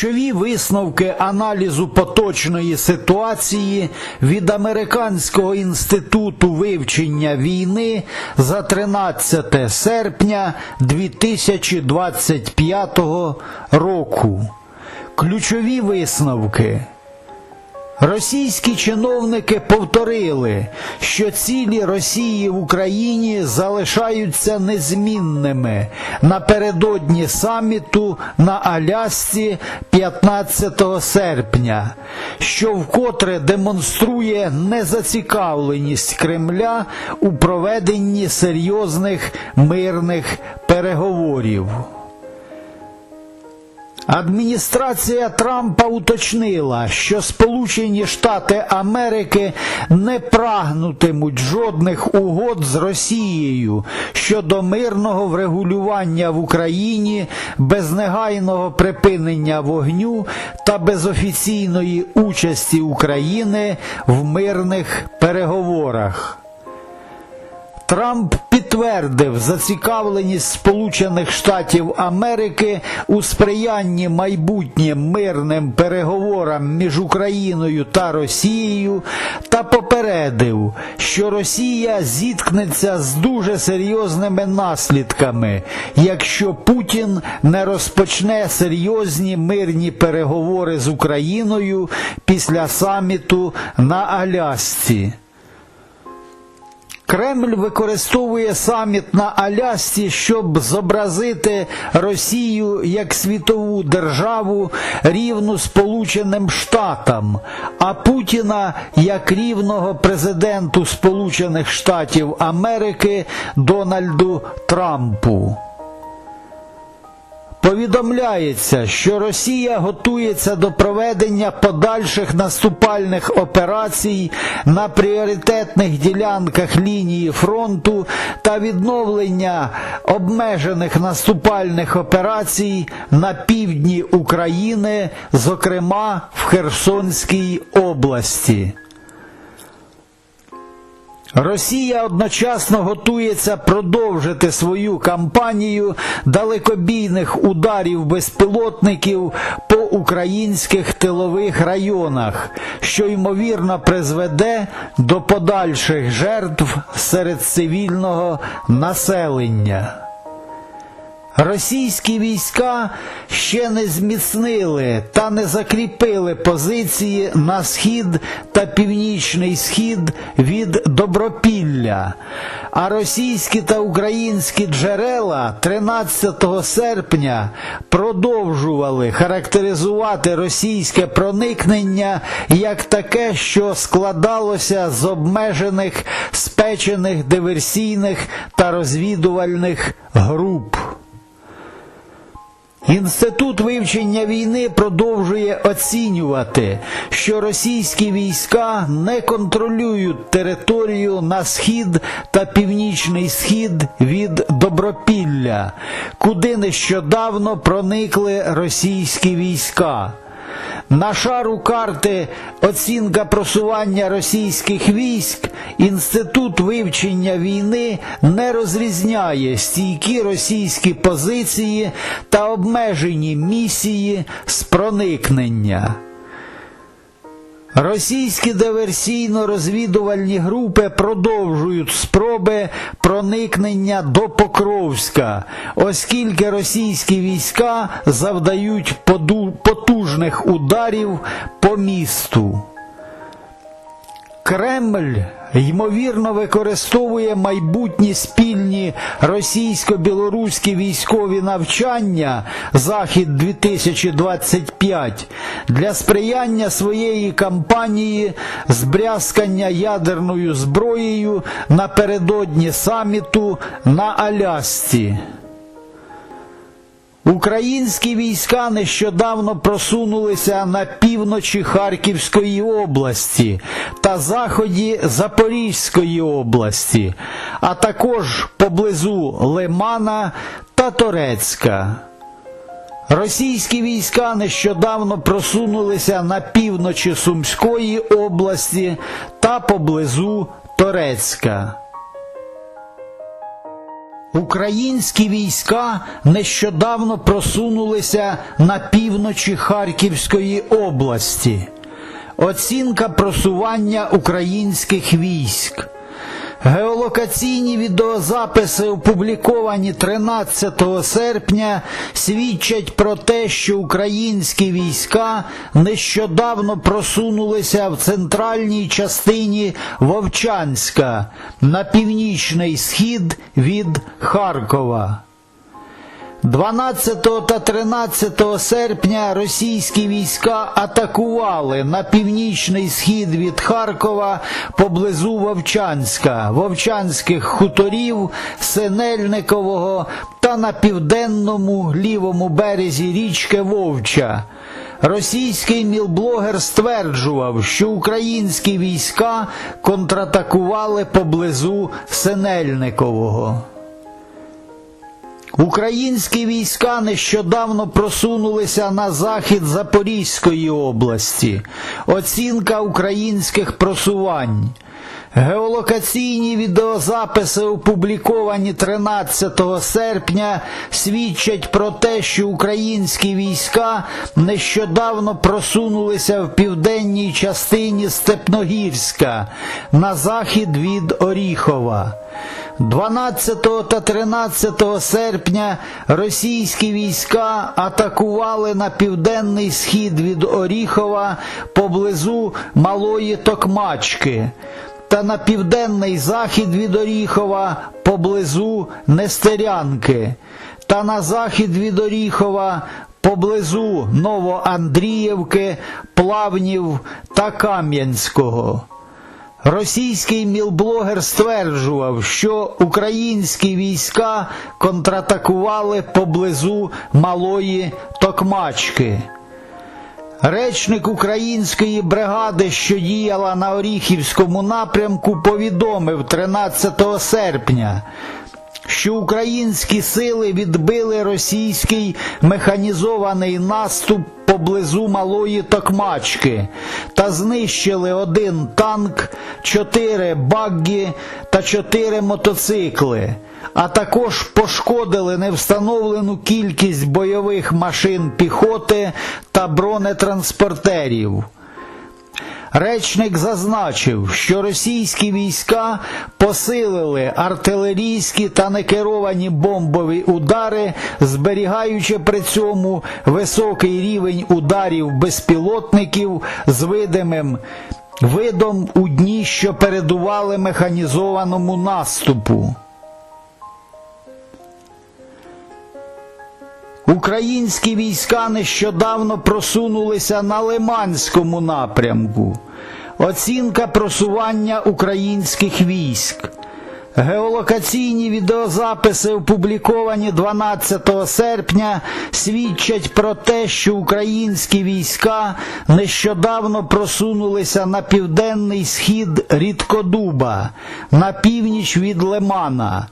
Ключові висновки аналізу поточної ситуації від Американського інституту вивчення війни за 13 серпня 2025 року. Ключові висновки. Російські чиновники повторили, що цілі Росії в Україні залишаються незмінними напередодні саміту на Алясці 15 серпня, що вкотре демонструє незацікавленість Кремля у проведенні серйозних мирних переговорів. Адміністрація Трампа уточнила, що Сполучені Штати Америки не прагнутимуть жодних угод з Росією щодо мирного врегулювання в Україні без негайного припинення вогню та без офіційної участі України в мирних переговорах. Трамп підтвердив зацікавленість Сполучених Штатів Америки у сприянні майбутнім мирним переговорам між Україною та Росією та попередив, що Росія зіткнеться з дуже серйозними наслідками, якщо Путін не розпочне серйозні мирні переговори з Україною після саміту на Алясці. Кремль використовує саміт на Алясці, щоб зобразити Росію як світову державу рівну Сполученим Штатам, а Путіна як рівного президенту Сполучених Штатів Америки Дональду Трампу. Повідомляється, що Росія готується до проведення подальших наступальних операцій на пріоритетних ділянках лінії фронту та відновлення обмежених наступальних операцій на півдні України, зокрема в Херсонській області. Росія одночасно готується продовжити свою кампанію далекобійних ударів безпілотників по українських тилових районах, що ймовірно призведе до подальших жертв серед цивільного населення. Російські війська ще не зміцнили та не закріпили позиції на схід та північний схід від Добропілля, а російські та українські джерела 13 серпня продовжували характеризувати російське проникнення як таке, що складалося з обмежених спечених диверсійних та розвідувальних груп. Інститут вивчення війни продовжує оцінювати, що російські війська не контролюють територію на схід та північний схід від Добропілля, куди нещодавно проникли російські війська. На шару карти оцінка просування російських військ Інститут вивчення війни не розрізняє стійкі російські позиції та обмежені місії з проникнення. Російські диверсійно-розвідувальні групи продовжують спроби проникнення до Покровська, оскільки російські війська завдають потужних ударів по місту. Кремль ймовірно використовує майбутні спільні російсько-білоруські військові навчання Захід 2025 для сприяння своєї кампанії з ядерною зброєю напередодні саміту на Алясці. Українські війська нещодавно просунулися на півночі Харківської області та заході Запорізької області, а також поблизу Лимана та Торецька. Російські війська нещодавно просунулися на півночі Сумської області та поблизу Торецька. Українські війська нещодавно просунулися на півночі Харківської області. Оцінка просування українських військ. Геолокаційні відеозаписи, опубліковані 13 серпня, свідчать про те, що українські війська нещодавно просунулися в центральній частині Вовчанська на північний схід від Харкова. 12 та 13 серпня російські війська атакували на північний схід від Харкова поблизу Вовчанська, Вовчанських хуторів, Синельникового та на південному лівому березі річки Вовча. Російський мілблогер стверджував, що українські війська контратакували поблизу Синельникового. Українські війська нещодавно просунулися на захід Запорізької області. Оцінка українських просувань. Геолокаційні відеозаписи, опубліковані 13 серпня, свідчать про те, що українські війська нещодавно просунулися в південній частині Степногірська на захід від Оріхова. 12 та 13 серпня російські війська атакували на південний схід від Оріхова поблизу Малої Токмачки та на південний захід від Оріхова поблизу Нестерянки та на захід від Оріхова поблизу Новоандріївки, Плавнів та Кам'янського. Російський мілблогер стверджував, що українські війська контратакували поблизу Малої Токмачки. Речник української бригади, що діяла на Оріхівському напрямку, повідомив 13 серпня, що українські сили відбили російський механізований наступ поблизу Малої Токмачки та знищили один танк, чотири баггі та чотири мотоцикли, а також пошкодили невстановлену кількість бойових машин піхоти та бронетранспортерів. Речник зазначив, що російські війська посилили артилерійські та некеровані бомбові удари, зберігаючи при цьому високий рівень ударів безпілотників з видимим видом у дні, що передували механізованому наступу. Українські війська нещодавно просунулися на Лиманському напрямку. Оцінка просування українських військ. Геолокаційні відеозаписи, опубліковані 12 серпня, свідчать про те, що українські війська нещодавно просунулися на південний схід Рідкодуба, на північ від Лимана.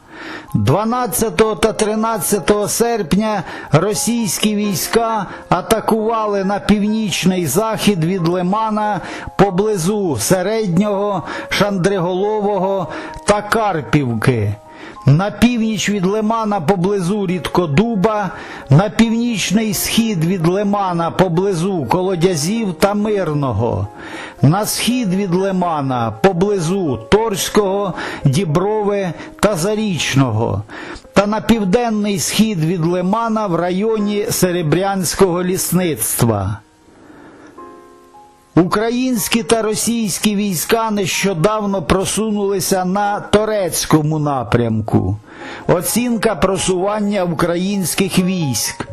12 та 13 серпня російські війська атакували на північний захід від Лимана поблизу Середнього, Шандриголового та Карпівки. На північ від Лимана поблизу Рідкодуба, на північний схід від Лимана поблизу Колодязів та Мирного, на схід від Лимана поблизу Торського, Діброви та Зарічного, та на південний схід від Лимана в районі Серебрянського лісництва. Українські та російські війська нещодавно просунулися на Торецькому напрямку. Оцінка просування українських військ.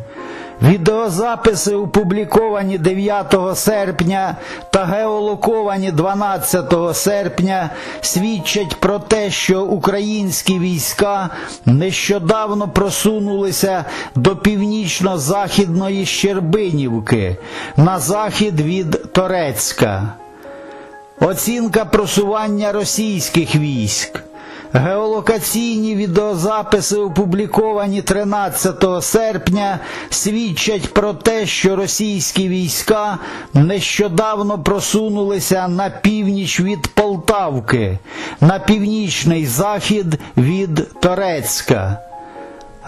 Відеозаписи, опубліковані 9 серпня та геолоковані 12 серпня, свідчать про те, що українські війська нещодавно просунулися до північно-західної Щербинівки на захід від Торецька. Оцінка просування російських військ. Геолокаційні відеозаписи, опубліковані 13 серпня, свідчать про те, що російські війська нещодавно просунулися на північ від Полтавки, на північний захід від Торецька.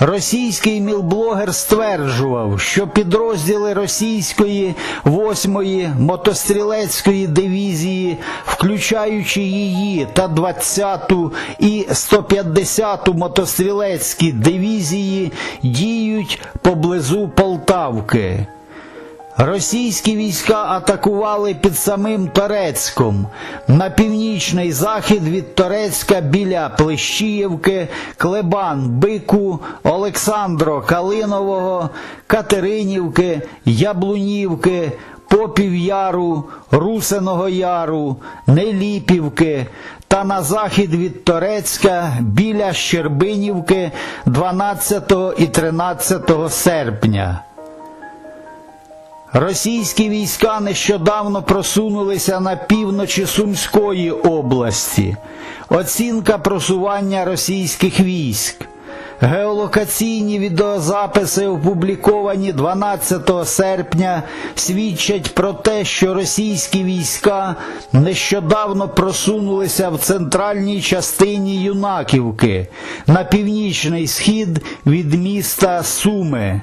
Російський мілблогер стверджував, що підрозділи російської 8-ї мотострілецької дивізії, включаючи її та 20-ту і 150-ту мотострілецькі дивізії, діють поблизу Полтавки. Російські війська атакували під самим Торецьком на північний захід від Торецька біля Плещіївки, Клебан, Бику, Олександро Калинового, Катеринівки, Яблунівки, Попів Яру, Русиного Яру, Неліпівки та на захід від Торецька біля Щербинівки 12 і 13 серпня. Російські війська нещодавно просунулися на півночі Сумської області. Оцінка просування російських військ. Геолокаційні відеозаписи, опубліковані 12 серпня, свідчать про те, що російські війська нещодавно просунулися в центральній частині Юнаківки на північний схід від міста Суми.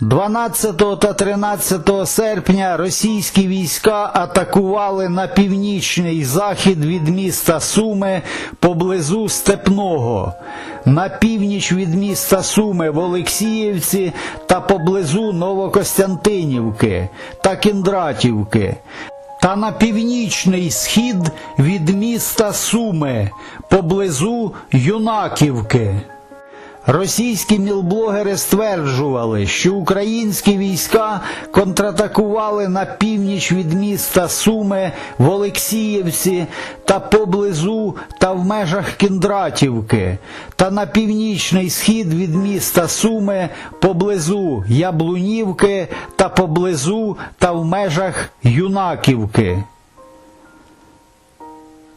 12 та 13 серпня російські війська атакували на північний захід від міста Суми поблизу Степного, на північ від міста Суми в Олексіївці та поблизу Новокостянтинівки та Кіндратівки. Та на північний схід від міста Суми поблизу Юнаківки. Російські мілблогери стверджували, що українські війська контратакували на північ від міста Суми в Олексіївці та поблизу та в межах Кіндратівки, та на північний схід від міста Суми поблизу Яблунівки та поблизу та в межах Юнаківки.